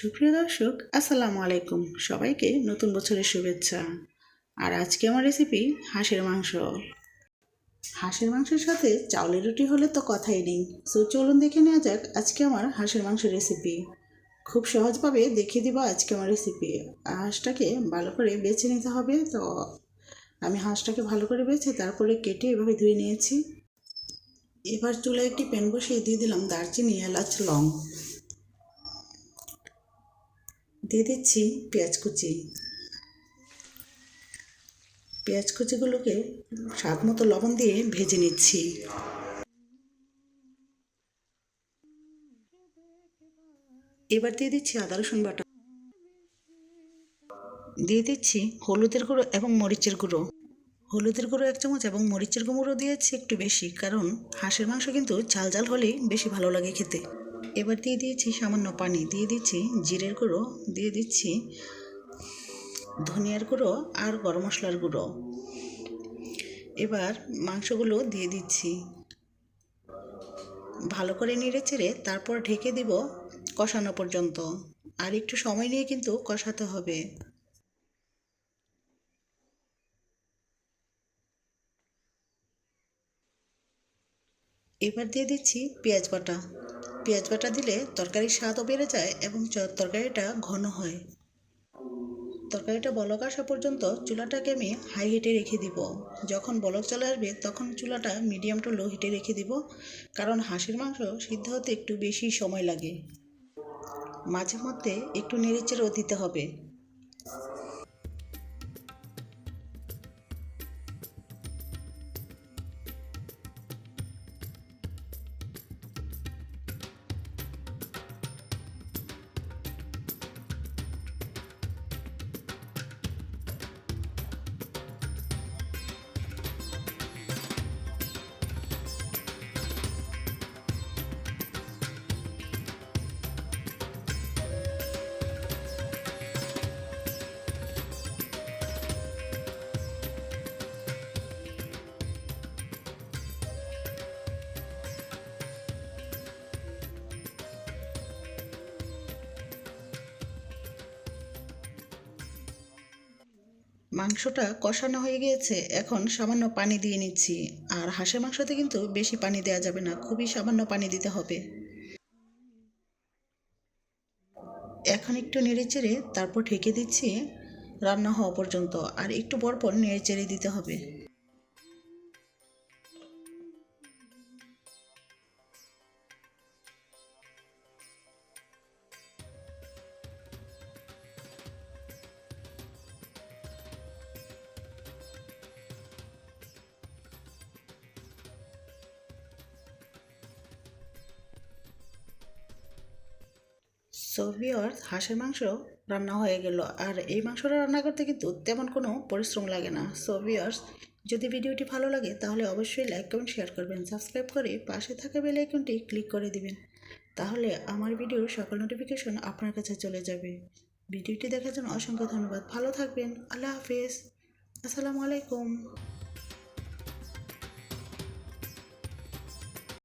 সুপ্রিয় দর্শক, আসসালামু আলাইকুম। সবাইকে নতুন বছরের শুভেচ্ছা। আর আজকে আমার রেসিপি হাঁসের মাংস। হাঁসের মাংসের সাথে চাউলের রুটি হলে তো কথাই নেই। সো চলুন দেখে নেওয়া যাক আজকে আমার হাঁসের মাংসের রেসিপি খুব সহজভাবে দেখিয়ে দিব আজকে আমার রেসিপি হাঁসটাকে ভালো করে বেছে নিতে হবে। তো, আমি হাঁসটাকে ভালো করে বেছে তারপরে কেটে এভাবে ধুয়ে নিয়েছি। এবার চুলায় একটি প্যান বসিয়ে দিয়ে দিলাম দারচিনি, এলাচ, লং। দিয়ে দিচ্ছি পেঁয়াজ কুচি। পেঁয়াজ কুচিগুলোকে স্বাদ মতো লবণ দিয়ে ভেজে নিচ্ছি। এবার দিয়ে দিচ্ছি আদা, রসুন বাটা। দিয়ে দিচ্ছি হলুদের গুঁড়ো এবং মরিচের গুঁড়ো। হলুদের গুঁড়ো এক চামচ এবং মরিচের গুঁড়ো দিয়েছি একটু বেশি, কারণ হাঁসের মাংস কিন্তু ঝাল ঝাল হলেই বেশি ভালো লাগে খেতে। এবার দিয়ে দিয়েছি সামান্য পানি, দিয়ে দিচ্ছি জিরের গুঁড়ো, দিয়ে দিচ্ছি ধনিয়ার গুঁড়ো আর গরম মশলার গুঁড়ো। এবার মাংসগুলো দিয়ে দিচ্ছি। ভালো করে নেড়ে চেড়ে তারপর ঢেকে দিব কষানো পর্যন্ত। আর একটু সময় নিয়ে কিন্তু কষাতে হবে। এবার দিয়ে দিচ্ছি পেঁয়াজ বাটা। পেঁয়াজ বাটা দিলে তরকারির স্বাদও বেড়ে যায় এবং তরকারিটা ঘন হয়। তরকারিটা বলক আসা পর্যন্ত চুলাটাকে আমি হাই হিটে রেখে দিব। যখন বলক চলে আসবে, তখন চুলাটা মিডিয়াম টু লো হিটে রেখে দিব। কারণ হাঁসের মাংস সিদ্ধ হতে একটু বেশি সময় লাগে। মাঝে মধ্যে একটু নেড়েচেড়েও দিতে হবে। মাংসটা কষানো হয়ে গিয়েছে, এখন সামান্য পানি দিয়ে নিচ্ছি। আর হাঁসের মাংসতে কিন্তু বেশি পানি দেওয়া যাবে না, খুবই সামান্য পানি দিতে হবে। এখন একটু নেড়ে চেড়ে তারপর ঢেকে দিচ্ছি, রান্না হওয়া পর্যন্ত। আর একটু পরপর নেড়ে চেড়ে দিতে হবে। সো ভিওর্স হাঁসের মাংস রান্না হয়ে গেল। আর এই মাংসটা রান্না করতে কিন্তু তেমন কোনো পরিশ্রম লাগে না। সো ভিওর্স যদি ভিডিওটি ভালো লাগে তাহলে অবশ্যই লাইক, কমেন্ট, শেয়ার করবেন। সাবস্ক্রাইব করে পাশে থাকা বেল আইকনটি ক্লিক করে দিবেন। তাহলে আমার ভিডিওর সকল নোটিফিকেশন আপনার কাছে চলে যাবে। ভিডিওটি দেখার জন্য অসংখ্য ধন্যবাদ। ভালো থাকবেন। আল্লাহ হাফিজ। আসসালামু আলাইকুম।